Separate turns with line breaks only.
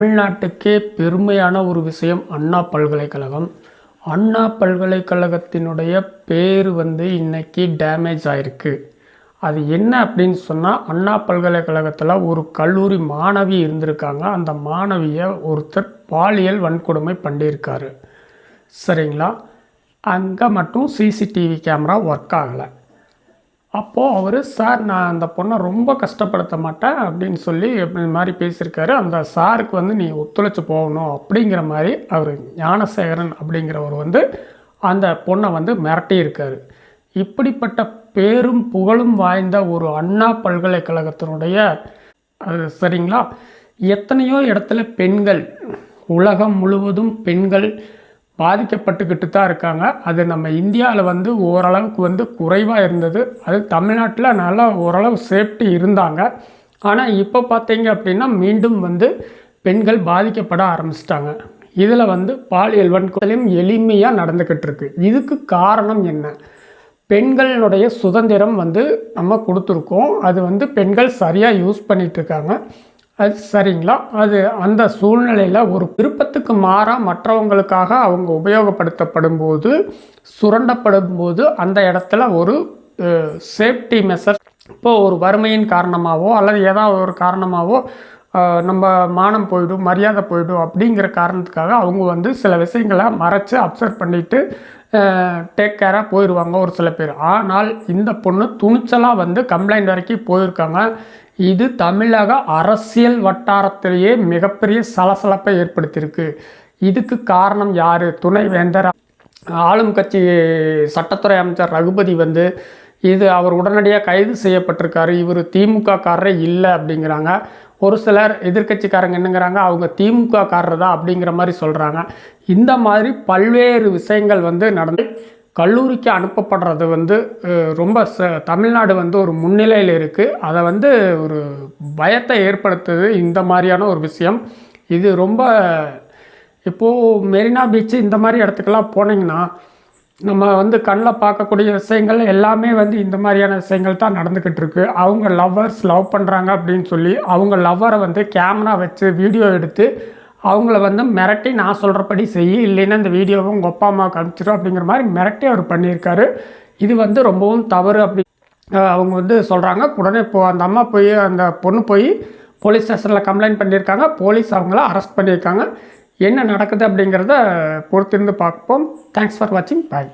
தமிழ்நாட்டுக்கே பெருமையான ஒரு விஷயம் அண்ணா பல்கலைக்கழகம். அண்ணா பல்கலைக்கழகத்தினுடைய பேர் வந்து இன்றைக்கி டேமேஜ் ஆயிருக்கு. அது என்ன அப்படின்னு சொன்னால் அண்ணா பல்கலைக்கழகத்தில் ஒரு கல்லூரி மாணவி இருந்திருக்காங்க. அந்த மாணவியை ஒருத்தர் பாலியல் வன்கொடுமை பண்ணியிருக்காரு. சரிங்களா? அங்கே மட்டும் சிசிடிவி கேமரா ஒர்க் ஆகலை. அப்போது அவர் சார் நான் அந்த பொண்ணை ரொம்ப கஷ்டப்படுத்த மாட்டேன் அப்படின்னு சொல்லி இந்த மாதிரி பேசியிருக்காரு. அந்த சாருக்கு வந்து நீ ஒத்துழைச்சி போகணும் அப்படிங்கிற மாதிரி அவர் ஞானசேகரன் அப்படிங்கிறவர் வந்து அந்த பொண்ணை வந்து மிரட்டியிருக்காரு. இப்படிப்பட்ட பேரும் புகழும் வாய்ந்த ஒரு அண்ணா பல்கலைக்கழகத்தினுடைய அது சரிங்களா? எத்தனையோ இடத்துல பெண்கள் உலகம் முழுவதும் பெண்கள் பாதிக்கப்பட்டுக்கிட்டு தான் இருக்காங்க. அது நம்ம இந்தியாவில் வந்து ஓரளவுக்கு வந்து குறைவாக இருந்தது. அது தமிழ்நாட்டில் நல்லா ஓரளவு சேஃப்டி இருந்தாங்க. ஆனால் இப்போ பார்த்தீங்க அப்படின்னா மீண்டும் வந்து பெண்கள் பாதிக்கப்பட ஆரம்பிச்சிட்டாங்க. இதில் வந்து பாலியல் வன்கொலையும் எளிமையாக நடந்துக்கிட்டு இருக்கு இதுக்கு காரணம் என்ன? பெண்களுடைய சுதந்திரம் வந்து நம்ம கொடுத்துருக்கோம். அது வந்து பெண்கள் சரியாக யூஸ் பண்ணிகிட்ருக்காங்க அது சரிங்களா? அது அந்த சூழ்நிலையில் ஒரு விருப்பத்துக்கு மாறாக மற்றவங்களுக்காக அவங்க உபயோகப்படுத்தப்படும் போது சுரண்டப்படும் போது அந்த இடத்துல ஒரு சேஃப்டி மெசர் இப்போது ஒரு வறுமையின் காரணமாகவோ அல்லது ஏதாவது ஒரு காரணமாகவோ நம்ம மானம் போயிடும் மரியாதை போயிடும் அப்படிங்கிற காரணத்துக்காக அவங்க வந்து சில விஷயங்களை மறைச்சு அப்சர்வ் பண்ணிட்டு டேக் கேராக போயிடுவாங்க ஒரு சில பேர். ஆனால் இந்த பொண்ணு துணிச்சலாக வந்து கம்ப்ளைண்ட் வரைக்கும் போயிருக்காங்க. இது தமிழக அரசியல் வட்டாரத்திலேயே மிகப்பெரிய சலசலப்பை ஏற்படுத்தியிருக்கு. இதுக்கு காரணம் யார்? துணைவேந்தர் ஆளும் கட்சி சட்டத்துறை அமைச்சர் ரகுபதி வந்து இது அவர் உடனடியாக கைது செய்யப்பட்டிருக்காரு. இவர் திமுக காரரே இல்லை அப்படிங்கிறாங்க. ஒரு சிலர் எதிர்க்கட்சிக்காரங்க என்னங்கிறாங்க அவங்க திமுக காரர் தான் அப்படிங்கிற மாதிரி சொல்கிறாங்க இந்த மாதிரி பல்வேறு விஷயங்கள் வந்து நடந்து கல்லூரிக்கு அனுப்பப்படுறது வந்து ரொம்ப ச தமிழ்நாடு வந்து ஒரு முன்னிலையில் இருக்குது அதை வந்து ஒரு பயத்தை ஏற்படுத்துது இந்த மாதிரியான ஒரு விஷயம். இது ரொம்ப இப்போது மெரினா பீச்சு இந்த மாதிரி இடத்துக்கெல்லாம் போனீங்கன்னா நம்ம வந்து கண்ணில் பார்க்கக்கூடிய விஷயங்கள் எல்லாமே வந்து இந்த மாதிரியான விஷயங்கள் தான் நடந்துக்கிட்டு இருக்கு. அவங்க லவ்வர்ஸ் லவ் பண்ணுறாங்க அப்படின்னு சொல்லி அவங்க லவ்வரை வந்து கேமரா வச்சு வீடியோ எடுத்து அவங்கள வந்து மிரட்டி நான் சொல்கிறபடி செய் இல்லைன்னா இந்த வீடியோவை உங்கள் அப்பா அம்மாவுக்கு காமிச்சிடும் அப்படிங்கிற மாதிரி மிரட்டி அவர் பண்ணியிருக்காரு. இது வந்து ரொம்பவும் தவறு அப்படி அவங்க வந்து சொல்கிறாங்க உடனே இப்போ அந்த அம்மா போய் அந்த பொண்ணு போய் போலீஸ் ஸ்டேஷனில் கம்ப்ளைண்ட் பண்ணியிருக்காங்க. போலீஸ் அவங்கள அரெஸ்ட் பண்ணியிருக்காங்க. என்ன நடக்குது அப்படிங்கிறத பொறுத்திருந்து பார்ப்போம். தேங்க்ஸ் ஃபார் வாட்சிங் பாய்